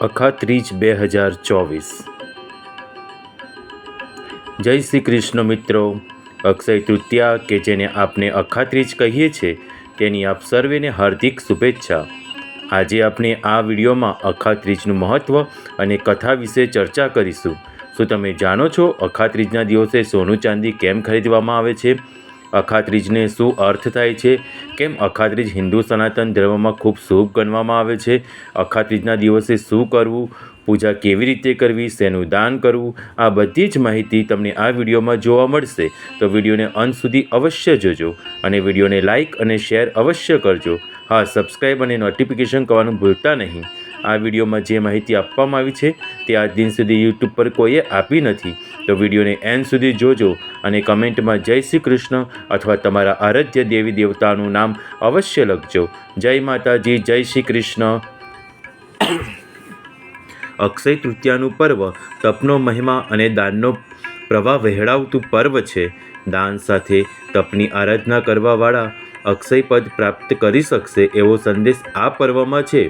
અખાત્રીજ બે હજાર ચોવીસ. જય શ્રી કૃષ્ણ મિત્રો. અક્ષય તૃતીયા કે જેને આપણે અખાત્રીજ કહીએ છીએ તેની આપ સર્વેને હાર્દિક શુભેચ્છા. આજે આપણે આ વિડીયોમાં અખાત્રીજનું મહત્ત્વ અને કથા વિશે ચર્ચા કરીશું. શું તમે જાણો છો અખાત્રીજના દિવસે સોનું ચાંદી કેમ ખરીદવામાં આવે છે? અખાત્રીજને શું અર્થ થાય છે? કેમ અખાત્રીજ હિન્દુ સનાતન ધર્મમાં ખૂબ શુભ ગણવામાં આવે છે? અખાત્રીજના દિવસે શું કરવું? પૂજા કેવી રીતે કરવી? શેનું દાન કરવું? આ બધી જ માહિતી તમને આ વિડીયોમાં જોવા મળશે. તો વિડીયોને અંત સુધી અવશ્ય જોજો અને વિડીયોને લાઇક અને શેર અવશ્ય કરજો. હા, સબસ્ક્રાઈબ અને નોટિફિકેશન કરવાનું ભૂલતા નહીં. આ વિડીયોમાં જે માહિતી આપવામાં આવી છે તે આજ દિન સુધી યુટ્યુબ પર કોઈએ આપી નથી. તો વિડીયોને એન્ડ સુધી જોજો અને કમેન્ટમાં જય શ્રી કૃષ્ણ અથવા તમારા આરાધ્ય દેવી દેવતાનું નામ અવશ્ય લખજો. જય માતાજી, જય શ્રી કૃષ્ણ. અક્ષય તૃતીયાનું પર્વ તપનો મહિમા અને દાનનો પ્રવાહ વહેડાવતું પર્વ છે. દાન સાથે તપની આરાધના કરવાવાળા અક્ષય પદ પ્રાપ્ત કરી શકશે એવો સંદેશ આ પર્વમાં છે.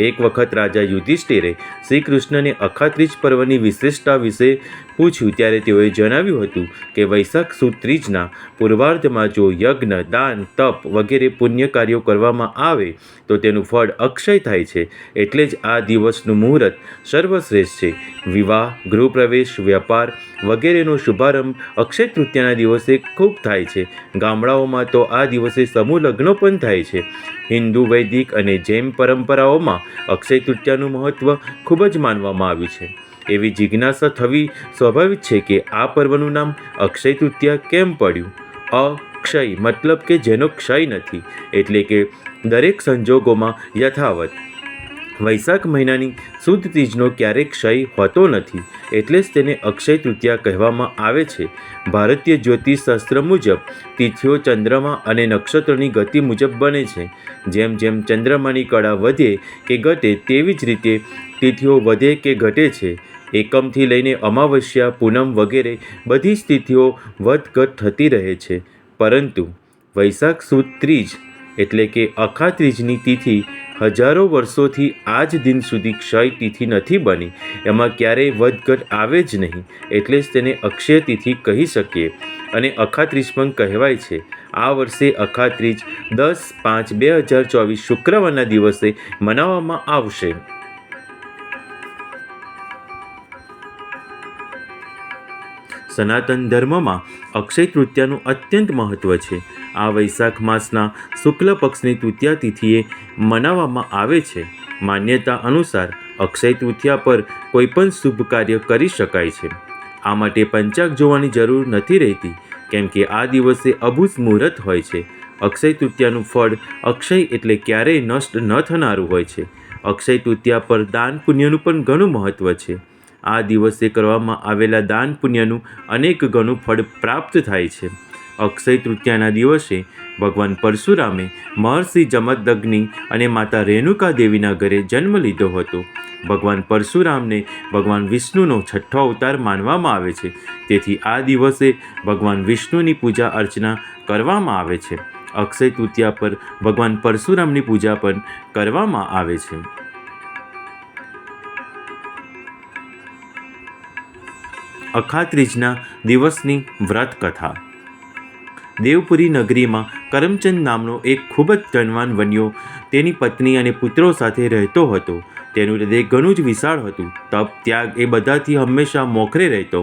એક વખત રાજા યુધિષ્ઠિરે શ્રી કૃષ્ણને અખાત્રીજ પર્વની વિશેષતા વિશે પૂછ્યું ત્યારે તેઓએ જણાવ્યું હતું કે વૈશાખ સુદ ત્રીજના પૂર્વાર્ધમાં જો યજ્ઞ, દાન, તપ વગેરે પુણ્ય કાર્યો કરવામાં આવે, તો તેનું ફળ અક્ષય થાય છે. એટલે જ આ દિવસનું મુહૂર્ત સર્વશ્રેષ્ઠ છે. વિવાહ, ગૃહપ્રવેશ, વ્યાપાર વગેરેનો શુભારંભ અક્ષય તૃતીયાના દિવસે ખૂબ થાય છે. ગામડાઓમાં તો આ દિવસે સમૂહ લગ્નો પણ થાય છે. હિન્દુ, વૈદિક અને જૈન પરંપરાઓમાં અક્ષય તૃતીયાનું મહત્ત્વ ખૂબ જ માનવામાં આવ્યું છે. એવી જિજ્ઞાસા થવી સ્વાભાવિક છે કે આ પર્વનું નામ અક્ષય તૃતીયા કેમ પડ્યું? અક્ષય મતલબ કે જેનો ક્ષય નથી, એટલે કે દરેક સંજોગોમાં યથાવત. વૈશાખ મહિનાની શુદ્ધ તીજનો ક્યારેય ક્ષય હોતો નથી, એટલે જ તેને અક્ષય તૃતીયા કહેવામાં આવે છે. ભારતીય જ્યોતિષશાસ્ત્ર મુજબ, તિથિઓ ચંદ્રમા અને નક્ષત્રોની ગતિ મુજબ બને છે. જેમ જેમ ચંદ્રમાની કળા વધે કે ઘટે, તેવી જ રીતે તિથિઓ વધે કે ઘટે છે. એકમથી લઈને અમાવસ્યા, પૂનમ વગેરે બધી તિથિઓ વધઘટ થતી રહે છે. પરંતુ વૈશાખ સુદ ત્રીજ એટલે કે અખા ત્રીજની તિથિ હજારો વર્ષોથી આજ દિન સુધી ક્ષય તિથિ નથી બની. એમાં ક્યારેય વધઘટ આવે જ નહીં, એટલે જ તેને અક્ષય તિથિ કહી શકીએ. અને અખાત્રીજ પણ કહેવાય છે. આ વર્ષે અખાત્રીજ દસ પાંચ બે હજાર ચોવીસ શુક્રવારના દિવસે મનાવવામાં આવશે. સનાતન ધર્મમાં અક્ષય તૃતીયાનું અત્યંત મહત્ત્વ છે. આ વૈશાખ માસના શુક્લ પક્ષની તૃતીયા તિથિએ મનાવવામાં આવે છે. માન્યતા અનુસાર અક્ષય તૃતીયા પર કોઈપણ શુભ કાર્ય કરી શકાય છે. આ માટે પંચાગ જોવાની જરૂર નથી રહેતી, કેમ કે આ દિવસે અભૂત મુહૂર્ત હોય છે. અક્ષય તૃતીયાનું ફળ અક્ષય એટલે ક્યારેય નષ્ટ ન થનારું હોય છે. અક્ષય તૃતીયા પર દાન પુણ્યનું પણ ઘણું મહત્ત્વ છે. આ દિવસે કરવામાં આવેલા દાન પુણ્યનું અનેક ગણું ફળ પ્રાપ્ત થાય છે. અક્ષય તૃતીયાના દિવસે ભગવાન પરશુરામે મહર્ષિ જમદગ્નિ અને માતા રેણુકા દેવીના ઘરે જન્મ લીધો હતો. ભગવાન પરશુરામને ભગવાન વિષ્ણુનો છઠ્ઠો અવતાર માનવામાં આવે છે. તેથી આ દિવસે ભગવાન વિષ્ણુની પૂજા અર્ચના કરવામાં આવે છે. અક્ષય તૃતીયા પર ભગવાન પરશુરામની પૂજા પણ કરવામાં આવે છે. અખાત્રીજના દિવસની વ્રત કથા દેવપુરી નગરીમાં કરમચંદ નામનો એક ખૂબ જ ધનવાન વન્યો તેની પત્ની અને પુત્રો સાથે રહેતો હતો. તેનું હૃદય ઘણું જ વિશાળ હતું. તપ, ત્યાગ એ બધાથી હંમેશા મોખરે રહેતો.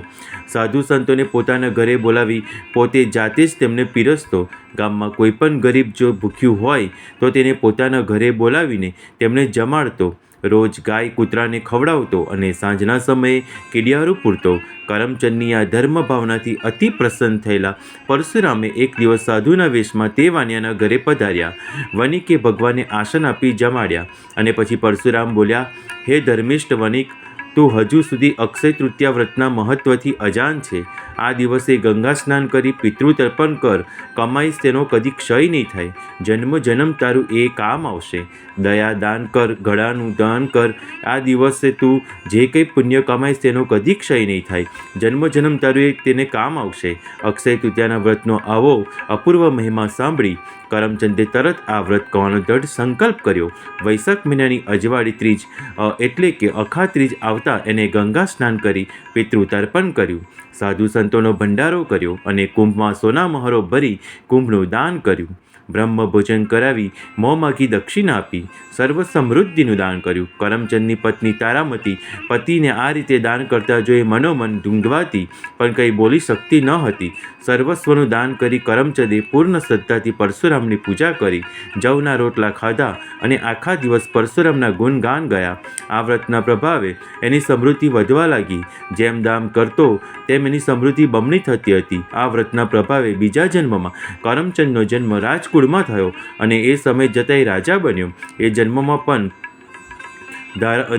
સાધુ સંતોને પોતાના ઘરે બોલાવી પોતે જાતે જ તેમને પીરસતો. ગામમાં કોઈ પણ ગરીબ જો ભૂખ્યું હોય તો તેને પોતાના ઘરે બોલાવીને તેમને જમાડતો. રોજ ગાય કૂતરાને ખવડાવતો અને સાંજના સમયે કીડિયારું પૂરતો. કરમચંદની આ ધર્મ ભાવનાથી અતિ પ્રસન્ન થયેલા પરશુરામે એક દિવસ સાધુના વેશમાં તે વાનિયાના ઘરે પધાર્યા. વણિકે ભગવાનને આસન આપી જમાડ્યા અને પછી પરશુરામ બોલ્યા, હે ધર્મિષ્ઠ વણિક તું હજુ સુધી અક્ષય તૃતીયા વ્રતના મહત્વથી અજાણ છે. આ દિવસે ગંગા સ્નાન કરી પિતૃ તર્પણ કર. કમાઈશ તેનો કદી ક્ષય નહીં થાય. જન્મ જન્મ તારું એ કામ આવશે. દયા દાન કર ગળાનું દાન કર. આ દિવસે તું જે કંઈ પુણ્ય કમાઈશ તેનો કદી ક્ષય નહીં થાય. જન્મ જન્મ તારું એ તેને કામ આવશે. અક્ષય તૃતીયાના વ્રતનો આવો અપૂર્વ મહિમા સાંભળી. કરમચંદે તરત આ વ્રત કરવાનો દૃઢ સંકલ્પ કર્યો. વૈશાખ મહિનાની અજવાળી ત્રીજ એટલે કે અખા ત્રીજ આવતા એને ગંગા સ્નાન કરી પિતૃ તર્પણ કર્યું. સાધુ સંતોનો ભંડારો કર્યો અને કુંભમાં સોના મહોરો ભરી કુંભનું દાન કર્યું. બ્રહ્મ ભોજન કરાવી મોં દક્ષિણા આપી. સર્વ સમૃદ્ધિનું દાન કર્યું. કરમચંદની પત્ની તારામતી પતિને આ રીતે દાન કરતા જોઈ મનોમન ઢૂંઢવાતી પણ કંઈ બોલી શકતી ન હતી. સર્વસ્વનું દાન કરી કરમચંદે પૂર્ણ શ્રદ્ધાથી પરશુરામની પૂજા કરી. જવના રોટલા ખાધા અને આખા દિવસ પરશુરામના ગુણગાન ગયા. આ વ્રતના પ્રભાવે એની સમૃદ્ધિ વધવા લાગી. જેમ દામ કરતો, તેમ એની સમૃદ્ધિ બમણી થતી હતી. આ વ્રતના પ્રભાવે બીજા જન્મમાં કરમચંદનો જન્મ રાજકુળમાં થયો અને એ સમય જતાં એ રાજા બન્યો. એ જન્મમાં પણ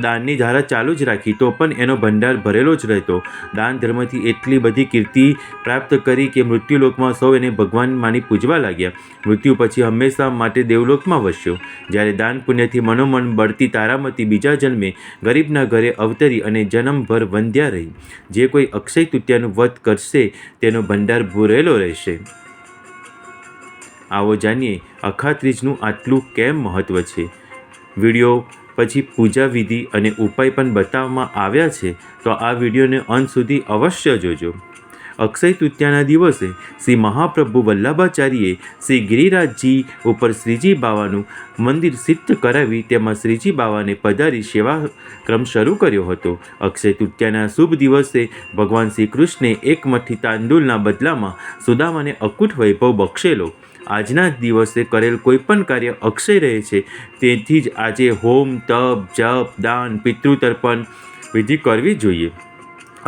દાનની ધારા ચાલુ જ રાખી, તો પણ એનો ભંડાર ભરેલો જ રહેતો. દાન ધર્મથી એટલી બધી કીર્તિ પ્રાપ્ત કરી કે મૃત્યુલોકમાં સૌ એને ભગવાન માની પૂજવા લાગ્યા. મૃત્યુ પછી હંમેશા માટે દેવલોકમાં વસ્યો. જ્યારે દાન પુણ્યથી મનોમન બળતી તારામતી બીજા જન્મે, ગરીબના ઘરે અવતરી અને જન્મભર વંધ્યા રહી. જે કોઈ અક્ષય તૃતીયાનું વ્રત કરશે, તેનો ભંડાર ભૂરેલો રહેશે. આવો જાણીએ અખાત્રીજનું આટલું કેમ મહત્ત્વ છે? વીડિયો પછી પૂજા વિધિ અને ઉપાય પણ બતાવવામાં આવ્યા છે, તો આ વિડીયોને અંત સુધી અવશ્ય જોજો. અક્ષય તૃતીયાના દિવસે શ્રી મહાપ્રભુ વલ્લભાચાર્યે શ્રી ગિરિરાજજી ઉપર શ્રીજી બાવાનું મંદિર સિદ્ધ કરાવી તેમાં શ્રીજી બાવાને પધારી સેવાક્રમ શરૂ કર્યો હતો. અક્ષય તૃતીયાના શુભ દિવસે ભગવાન શ્રી કૃષ્ણે એક મઠ્ઠી તાંદુલના બદલામાં સુદામાને અકૂટ વૈભવ બક્ષેલો આજના દિવસે કરેલ કોઈ પણ કાર્ય અક્ષય રહે છે, તેથી જ આજે હોમ, તપ, જપ, દાન, પિતૃતર્પણ વિધિ કરવી જોઈએ.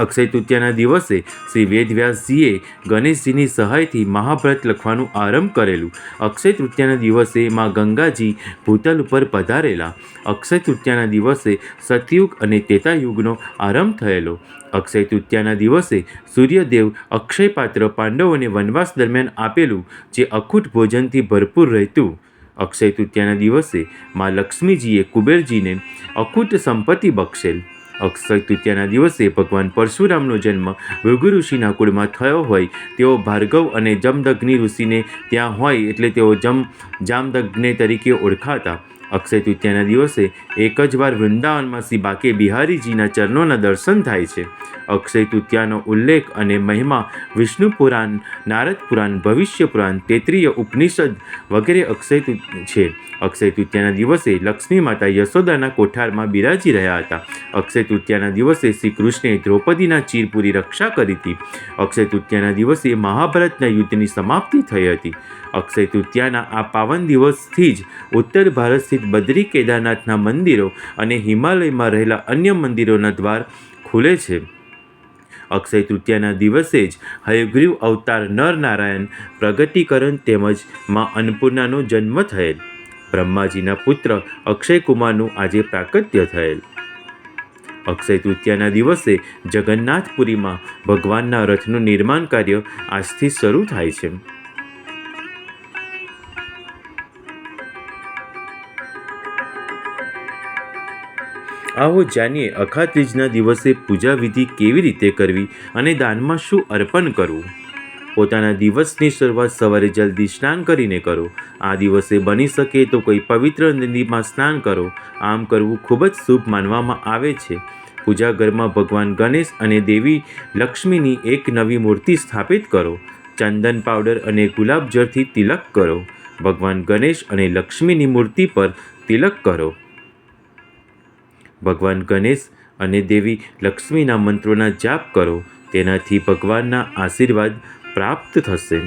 અક્ષય તૃતીયાના દિવસે શ્રી વેદવ્યાસજીએ ગણેશજીની સહાયથી મહાભારત લખવાનું આરંભ કરેલું. અક્ષય તૃતીયાના દિવસે માં ગંગાજી ભૂતલ ઉપર પધારેલા. અક્ષય તૃતીયાના દિવસે સતયુગ અને તેતાયુગનો આરંભ થયેલો. અક્ષય તૃતીયાના દિવસે સૂર્યદેવ અક્ષય પાત્ર પાંડવોને વનવાસ દરમિયાન આપેલું, જે અખૂટ ભોજનથી ભરપૂર રહેતું. અક્ષય તૃતીયાના દિવસે માં લક્ષ્મીજીએ કુબેરજીને અખૂટ સંપત્તિ બક્ષેલ. અક્ષય તૃતીયાના દિવસે ભગવાન પરશુરામનો જન્મ ભૃગુ ઋષિના કુળમાં થયો હોય, તેઓ ભાર્ગવ અને જમદગ્નિ ઋષિને ત્યાં હોય એટલે તેઓ જમ, જામદગ્ને તરીકે ઓળખાતા. અક્ષય તૃતીયાના દિવસે એક જ વાર વૃંદાવનમાં શ્રી બાકે બિહારીજીના ચરણોના દર્શન થાય છે. અક્ષય તૃતીયાનો ઉલ્લેખ અને મહિમા, વિષ્ણુ પુરાણ, નારદ પુરાણ, ભવિષ્ય પુરાણ, તેત્રીય ઉપનિષદ વગેરે અક્ષય છે. અક્ષય તૃતીયાના દિવસે લક્ષ્મી માતા યશોદાના કોઠારમાં બિરાજી રહ્યા હતા. અક્ષય તૃતીયાના દિવસે શ્રી કૃષ્ણે દ્રૌપદીના ચીરપુરી રક્ષા કરી હતી. અક્ષય તૃતીયાના દિવસે મહાભારતના યુદ્ધની સમાપ્તિ થઈ હતી. અક્ષય તૃતીયાના આ પાવન દિવસથી જ ઉત્તર ભારત સ્થિત બદ્રી કેદારનાથના મંદિરો અને હિમાલયમાં રહેલા અન્ય મંદિરોના દ્વાર ખુલે છે. અક્ષય તૃતીયાના દિવસે જ હયગ્રીવ અવતાર નર નારાયણ પ્રગટીકરણ તેમજ મા અન્નપૂર્ણાનો જન્મ થયેલ. બ્રહ્માજીના પુત્ર અક્ષય કુમારનું આજે પ્રાકટ્ય થયેલ. અક્ષય તૃતીયાના દિવસે જગન્નાથપુરીમાં ભગવાનના રથનું નિર્માણ કાર્ય આજથી શરૂ થાય છે. આવો જાણીએ અખાત્રીજના દિવસે પૂજા વિધિ કેવી રીતે કરવી અને દાનમાં શું અર્પણ કરવું? પોતાના દિવસની શરૂઆત સવારે જલ્દી સ્નાન કરીને કરો. આ દિવસે બની શકે તો કોઈ પવિત્ર નદીમાં સ્નાન કરો. આમ કરવું ખૂબ જ શુભ માનવામાં આવે છે. પૂજા ઘરમાં ભગવાન ગણેશ અને દેવી લક્ષ્મીની એક નવી મૂર્તિ સ્થાપિત કરો. ચંદન પાવડર અને ગુલાબ જળથી તિલક કરો. ભગવાન ગણેશ અને લક્ષ્મીની મૂર્તિ પર તિલક કરો. ભગવાન ગણેશ અને દેવી લક્ષ્મીના મંત્રોના જાપ કરો, તેનાથી ભગવાનના આશીર્વાદ પ્રાપ્ત થશે.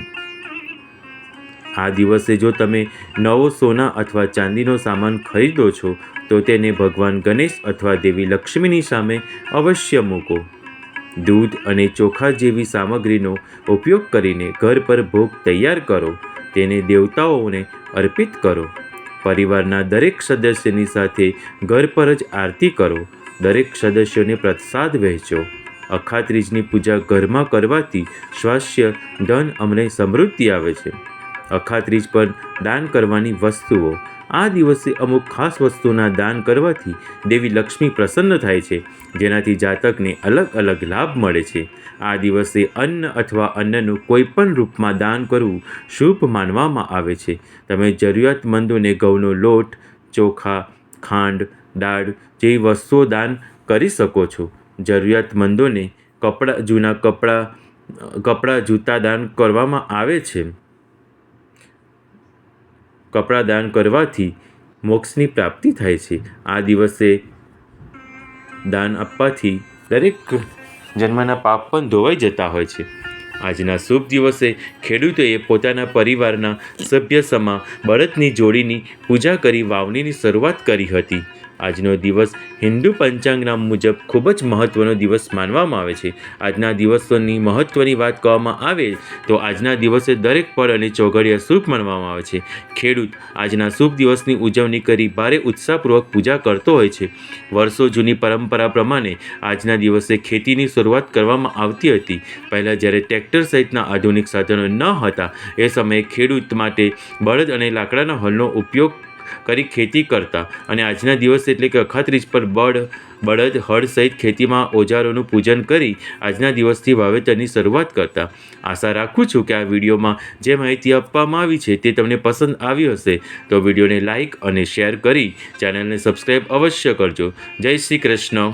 આ દિવસે જો તમે નવો સોના અથવા ચાંદીનો સામાન ખરીદો છો, તો તેને ભગવાન ગણેશ અથવા દેવી લક્ષ્મીની સામે અવશ્ય મૂકો. દૂધ અને ચોખા જેવી સામગ્રીનો ઉપયોગ કરીને ઘર પર ભોગ તૈયાર કરો. તેને દેવતાઓને અર્પિત કરો. પરિવારના દરેક સદસ્યની સાથે ઘર પર જ આરતી કરો. દરેક સદસ્યોને પ્રસાદ વહેંચો. અખાત્રીજની પૂજા ઘરમાં કરવાથી સ્વાસ્થ્ય, ધન અમને સમૃદ્ધિ આવે છે. અખાત્રીજ પર દાન કરવાની વસ્તુઓ. આ દિવસે અમુક ખાસ વસ્તુના દાન કરવાથી દેવી લક્ષ્મી પ્રસન્ન થાય છે, જેનાથી જાતકને અલગ અલગ લાભ મળે છે. આ દિવસે અન્ન અથવા અન્નનું કોઈ પણ રૂપમાં દાન કરવું શુભ માનવામાં આવે છે. તમે જરૂરિયાતમંદોને ઘઉંનો લોટ, ચોખા, ખાંડ, દાળ જેવી વસ્તુઓ દાન કરી શકો છો. જરૂરિયાતમંદોને કપડાં, જૂના કપડાં કપડાં, જૂતા દાન કરવામાં આવે છે. કપડાં દાન કરવાથી મોક્ષની પ્રાપ્તિ થાય છે. આ દિવસે દાન આપવાથી દરેક જન્મના પાપ પણ ધોવાઈ જતા હોય છે. આજના શુભ દિવસે ખેડૂતોએ પોતાના પરિવારના સભ્ય સમા બળદની જોડીની પૂજા કરી વાવણીની શરૂઆત કરી હતી. આજનો દિવસ હિન્દુ પંચાંગના મુજબ ખૂબ જ મહત્ત્વનો દિવસ માનવામાં આવે છે. આજના દિવસોની મહત્ત્વની વાત કહેવામાં આવે તો આજના દિવસે દરેક પળ અને ચોઘડિયા શુભ માનવામાં આવે છે. ખેડૂત આજના શુભ દિવસની ઉજવણી કરી ભારે ઉત્સાહપૂર્વક પૂજા કરતો હોય છે. વર્ષો જૂની પરંપરા પ્રમાણે આજના દિવસે ખેતીની શરૂઆત કરવામાં આવતી હતી. પહેલાં જ્યારે ટ્રેક્ટર સહિતના આધુનિક સાધનો ન હતા, એ સમયે ખેડૂત માટે બળદ અને લાકડાના હલનો ઉપયોગ કરી ખેતી કરતા. અને આજના દિવસ એટલે કે અખાત્રીજ પર બળ, બળદ, હળ સહિત ખેતીમાં ઓજારોનું પૂજન કરી આજના દિવસથી વાવેતરની શરૂઆત કરતા. આશા રાખું છું કે આ વિડીયોમાં જે માહિતી આપવામાં આવી છે તે તમને પસંદ આવી હશે. તો વિડીયોને લાઇક અને શેર કરી ચેનલને સબસ્ક્રાઈબ અવશ્ય કરજો. જય શ્રી કૃષ્ણ.